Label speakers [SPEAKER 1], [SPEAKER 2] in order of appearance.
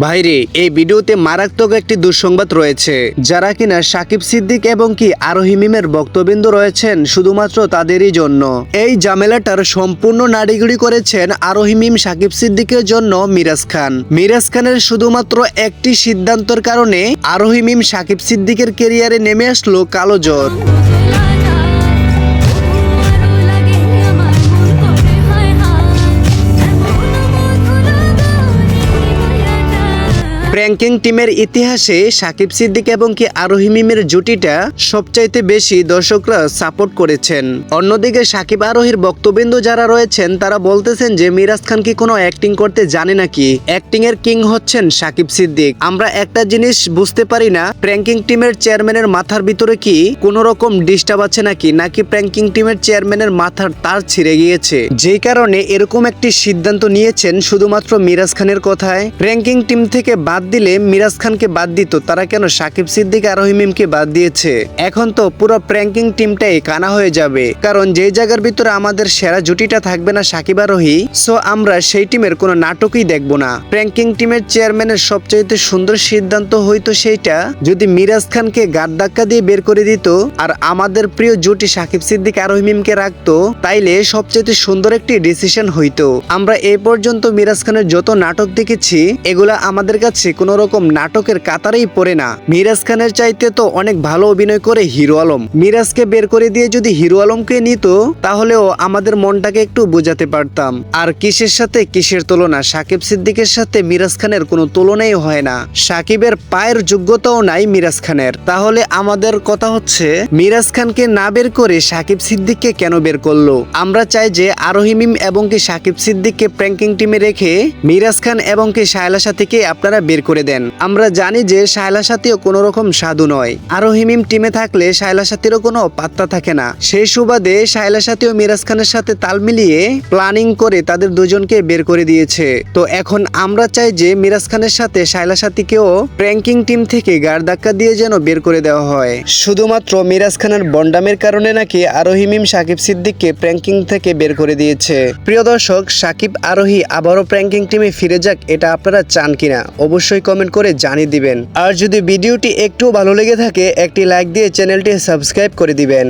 [SPEAKER 1] ভাইরে, এই ভিডিওতে মারাত্মক একটি দুঃসংবাদ রয়েছে। যারা কিনা সাকিব সিদ্দিক এবং কি আরোহী মিমের বক্তবিন্দু রয়েছেন, শুধুমাত্র তাদেরই জন্য। এই জামেলাটার সম্পূর্ণ নাড়িগুড়ি করেছেন আরোহী মিম সাকিব সিদ্দিকের জন্য মিরাজ খান। মিরাজ খানের শুধুমাত্র একটি সিদ্ধান্তর কারণে আরোহী মিম সাকিব সিদ্দিকের কেরিয়ারে নেমে আসলো কালো জ্বর। প্র্যাঙ্কিং টিমের ইতিহাসে সাকিব সিদ্দিক এবং কি আরোহী মিমের জুটিটা সবচাইতে বেশি দর্শকরা সাপোর্ট করেছেন। অন্যদিকে সাকিব আরোহীর বক্তবিন্দু যারা রয়েছেন, তারা বলতেছেন যে, মিরাজ খান কি কোনো অ্যাক্টিং করতে জানে নাকি? অ্যাক্টিং এর কিং হচ্ছেন সাকিব সিদ্দিক। আমরা একটা জিনিস বুঝতে পারি না প্র্যাঙ্কিং টিমের চেয়ারম্যানের মাথার ভিতরে কি কোনো রকম ডিস্টার্ব আছে নাকি? নাকি প্র্যাঙ্কিং টিমের চেয়ারম্যানের মাথার তার ছিঁড়ে গিয়েছে? যেই কারণে এরকম একটি সিদ্ধান্ত নিয়েছেন শুধুমাত্র মিরাজ খানের কথায়। প্র্যাঙ্কিং টিম থেকে বাদ দিলে মিরাজ খানকে বাদ দিত, তারা কেন সাকিব সিদ্দিক আর রহিমিমকে বাদ দিয়েছে? এখন তো পুরো প্র্যাঙ্কিং টিমটাই কানা হয়ে যাবে। কারণ যে জায়গার ভিতরে আমাদের সেরা জুটিটা থাকবে না সাকিব আরোহী সো আমরা সেই টিমের কোনো নাটকই দেখব না। প্র্যাঙ্কিং টিমের চেয়ারম্যানের সবচাইতে সুন্দর সিদ্ধান্ত হইতো সেইটা, যদি মিরাজ খানকে গাদ ধাক্কা দিয়ে বের করে দিত আর আমাদের প্রিয় জুটি সাকিব সিদ্দিক আর রহিমিমকে রাখতো, তাইলে সবচাইতে সুন্দর একটি ডিসিশন হইতো। আমরা এই পর্যন্ত মিরাজ খানের যত নাটক দেখেছি, এগুলা আমাদের কাছে কোনো রকম নাটকের কাতারেই পড়ে না। মিরাজ খানের চাইতে তো অনেক ভালো অভিনয় করে হিরো আলম। মিরাজকে বের করে দিয়ে যদি হিরো আলমকে নিত, তাহলেও আমাদের মনটাকে একটু বোঝাতে পারতাম। আর কিসের সাথে কিসের তুলনা? সাকিব সিদ্দিকের সাথে মিরাজ খানের কোনো তুলনাই হয় না। সাকিবের পায়ের যোগ্যতাও নাই মিরাজ খানের। তাহলে আমাদের কথা হচ্ছে, মিরাজ খানকে না বের করে সাকিব সিদ্দিককে কেন বের করল? আমরা চাই যে আরোহী মিম এবং কি সাকিব সিদ্দিককে প্র্যাঙ্কিং টিমে রেখে মিরাজ খান এবং কি শায়লা সাথীকে আপনারা বের করে দেন। আমরা জানি যে শায়লা সাথীও কোনো রকম সাধু নয়। আরোহী মিম টিমে থাকলে শায়লা সাথীরও কোনো পাত্তা থাকে না। সেই সুবাদে শায়লা সাথী ও মিরাজ খানের সাথে তাল মিলিয়ে প্ল্যানিং করে তাদের দুজনকে বের করে দিয়েছে। তো এখন আমরা চাই যে মিরাজ খানের সাথে শায়লা সাথীকেও প্র্যাঙ্কিং টিম থেকে গাড় ধাক্কা দিয়ে যেন বের করে দেওয়া হয়। শুধুমাত্র মিরাজ খানের বন্ডামের কারণে নাকি আরোহী মিম সাকিব সিদ্দিককে প্র্যাঙ্কিং থেকে বের করে দিয়েছে। প্রিয় দর্শক, সাকিব আরোহী আবারও প্র্যাঙ্কিং টিমে ফিরে যাক, এটা আপনারা চান কিনা? অবশ্যই কমেন্ট করে জানিয়ে দিবেন। আর যদি ভিডিওটি একটু ভালো লেগে থাকে, একটি লাইক দিয়ে চ্যানেলটি সাবস্ক্রাইব করে দিবেন।